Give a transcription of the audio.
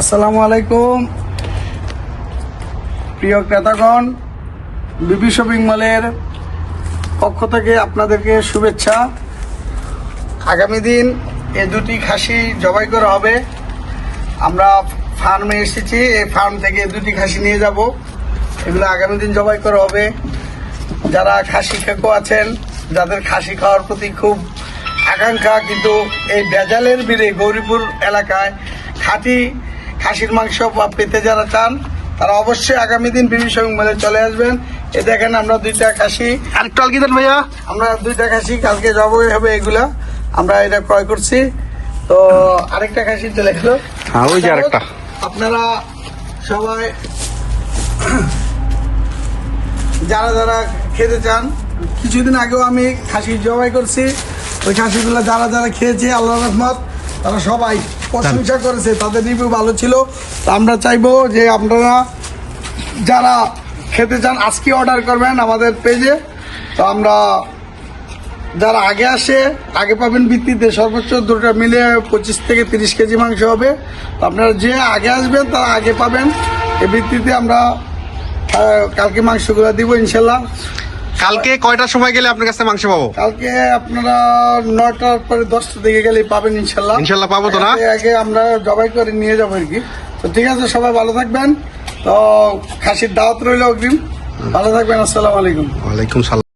আসসালামু আলাইকুম। প্রিয় ক্রেতাগণ, বিবি শপিং মলের পক্ষ থেকে আপনাদেরকে শুভেচ্ছা। আগামী দিন এ দুটি খাসি জবাই করা হবে। আমরা ফার্মে এসেছি, এই ফার্ম থেকে দুটি খাসি নিয়ে যাব। এগুলো আগামী দিন জবাই করা হবে। যারা খাসি খেকো আছেন, যাদের খাসি খাওয়ার প্রতি খুব আকাঙ্ক্ষা, কিন্তু এই ভেজালের বিরে গৌরীপুর এলাকায় খাঁটি খাসির মাংস বা পেতে যারা চান তারা অবশ্যই আগামী দিন বিবি শপিং মলে চলে আসবেন। এ দেখেন আমরা দুইটা খাসি। আরেকটু আলগি দেন ভাইয়া। আমরা দুইটা খাসি কালকে জবাই হবে এগুলা। আমরা এটা ক্রয় করছি। তো আরেকটা খাসি চলে গেল। হ্যাঁ, ওই যে আরেকটা। আপনারা সবাই যারা যারা খেতে চান কিছুদিন আগেও আমি খাসি জবাই করছি। ওই খাসিগুলো যারা যারা খেয়েছে আল্লাহ রহমত তারা সবাই প্রশংসা করেছে তাদের রিভিউ ভালো ছিল। তো আমরা চাইব যে আপনারা যারা খেতে চান আজকে অর্ডার করবেন আমাদের পেজে তো আমরা যারা আগে আসে আগে পাবেন ভিত্তিতে সর্বোচ্চ দুটো মিলে পঁচিশ থেকে তিরিশ কেজি মাংস হবে। তো আপনারা যে আগে আসবেন তারা আগে পাবেন। এ ভিত্তিতে আমরা কালকে মাংসগুলো দিব ইনশাল্লাহ। কালকে কয়টার সময় গেলে আপনার কাছে মাংস পাবো? কালকে আপনারা নয়টার পরে দশটা দিকে গেলে পাবেন ইনশাল্লাহ। ইনশাল্লাহ পাবো তো না? আগে- আমরা জবাই করে নিয়ে যাব আর কি। তো ঠিক আছে সবাই ভালো থাকবেন। তো খাসির দাওয়াত রইল অগ্রিম। ভালো থাকবেন আসসালামু আলাইকুম। ওয়ালাইকুম সালাম।